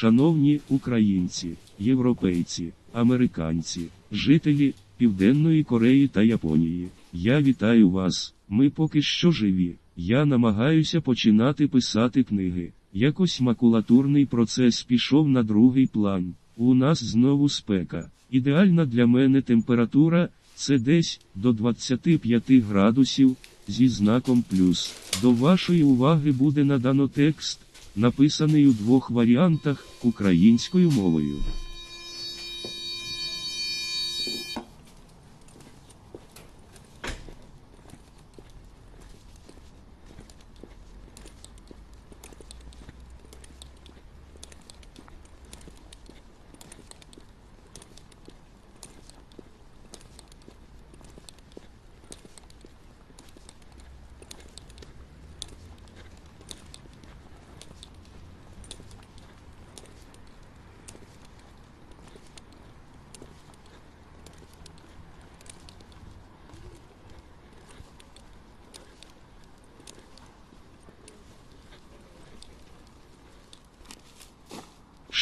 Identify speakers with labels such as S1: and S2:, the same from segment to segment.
S1: Шановні українці, європейці, американці, жителі Південної Кореї та Японії, я вітаю вас. Ми поки що живі. Я намагаюся починати писати книги. Якось макулатурний процес пішов на другий план. У нас знову спека. Ідеальна для мене температура це десь до 25 градусів зі знаком плюс. До вашої уваги буде надано текст, написаний у двох варіантах українською мовою.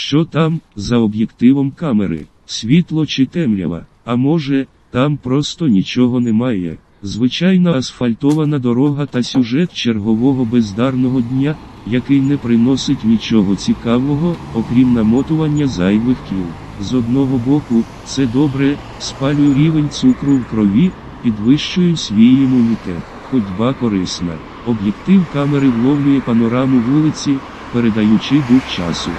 S1: Що там, за об'єктивом камери, світло чи темрява, а може, там просто нічого немає. Звичайна асфальтована дорога та сюжет чергового бездарного дня, який не приносить нічого цікавого, окрім намотування зайвих кіл. З одного боку, це добре, спалюю рівень цукру в крові, підвищую свій імунітет. Ходьба корисна. Об'єктив камери вловлює панораму вулиці, передаючи дух часу.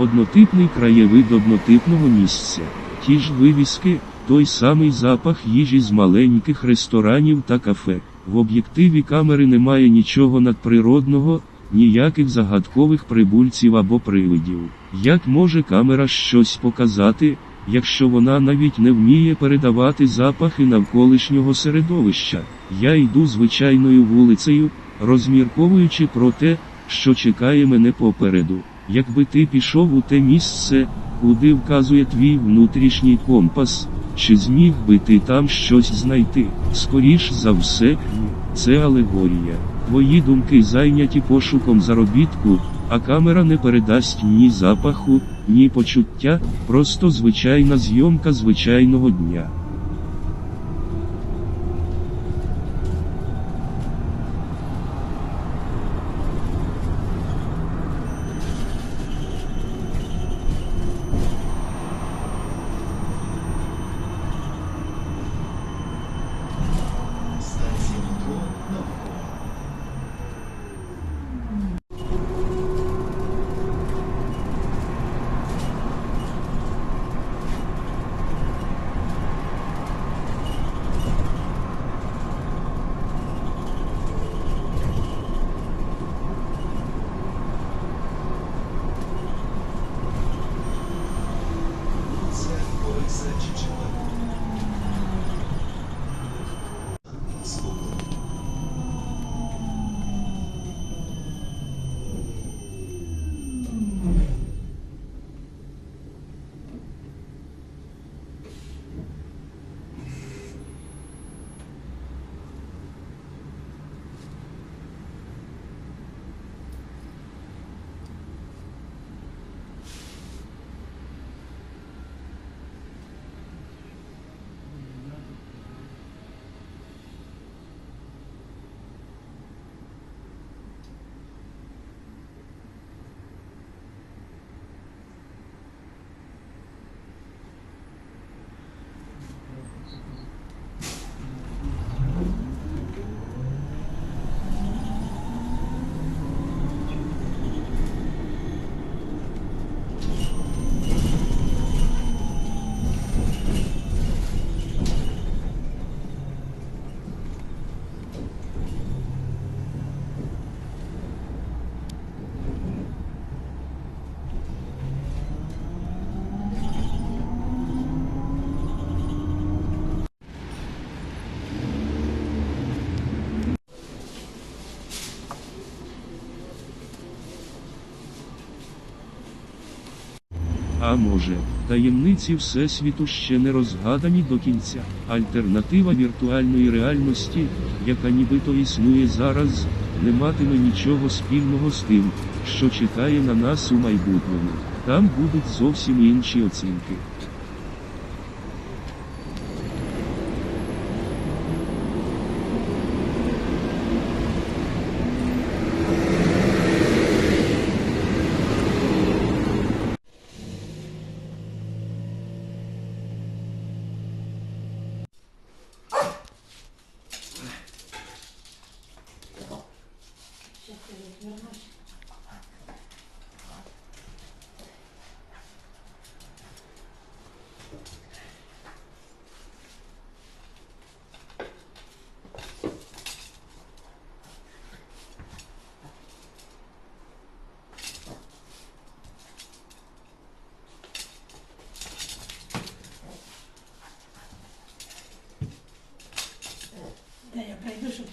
S1: Однотипний краєвид однотипного місця. Ті ж вивіски, той самий запах їжі з маленьких ресторанів та кафе. В об'єктиві камери немає нічого надприродного, ніяких загадкових прибульців або привидів. Як може камера щось показати, якщо вона навіть не вміє передавати запахи навколишнього середовища? Я йду звичайною вулицею, розмірковуючи про те, що чекає мене попереду. Якби ти пішов у те місце, куди вказує твій внутрішній компас, чи зміг би ти там щось знайти? Скоріш за все. Це алегорія. Твої думки зайняті пошуком заробітку, а камера не передасть ні запаху, ні почуття, просто звичайна зйомка звичайного дня. А може, таємниці Всесвіту ще не розгадані до кінця. Альтернатива віртуальної реальності, яка нібито існує зараз, не матиме нічого спільного з тим, що чекає на нас у майбутньому. Там будуть зовсім інші оцінки.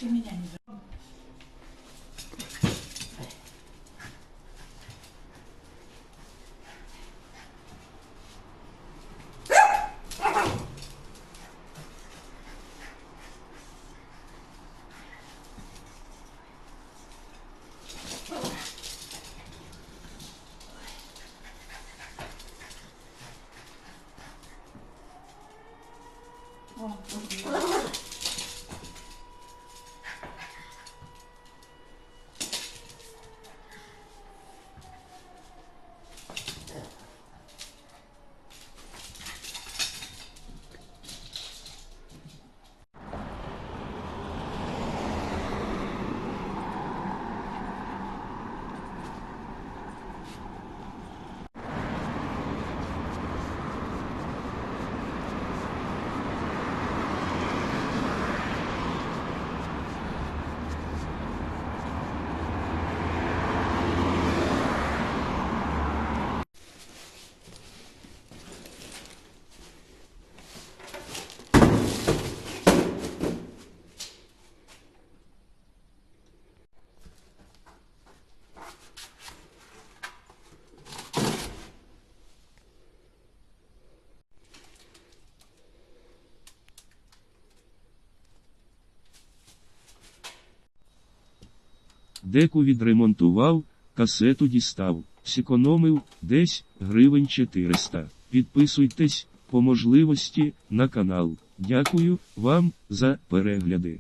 S2: Kim yani?
S1: Деку відремонтував, касету дістав, зекономив десь гривень 400. Підписуйтесь по можливості на канал. Дякую вам за перегляди.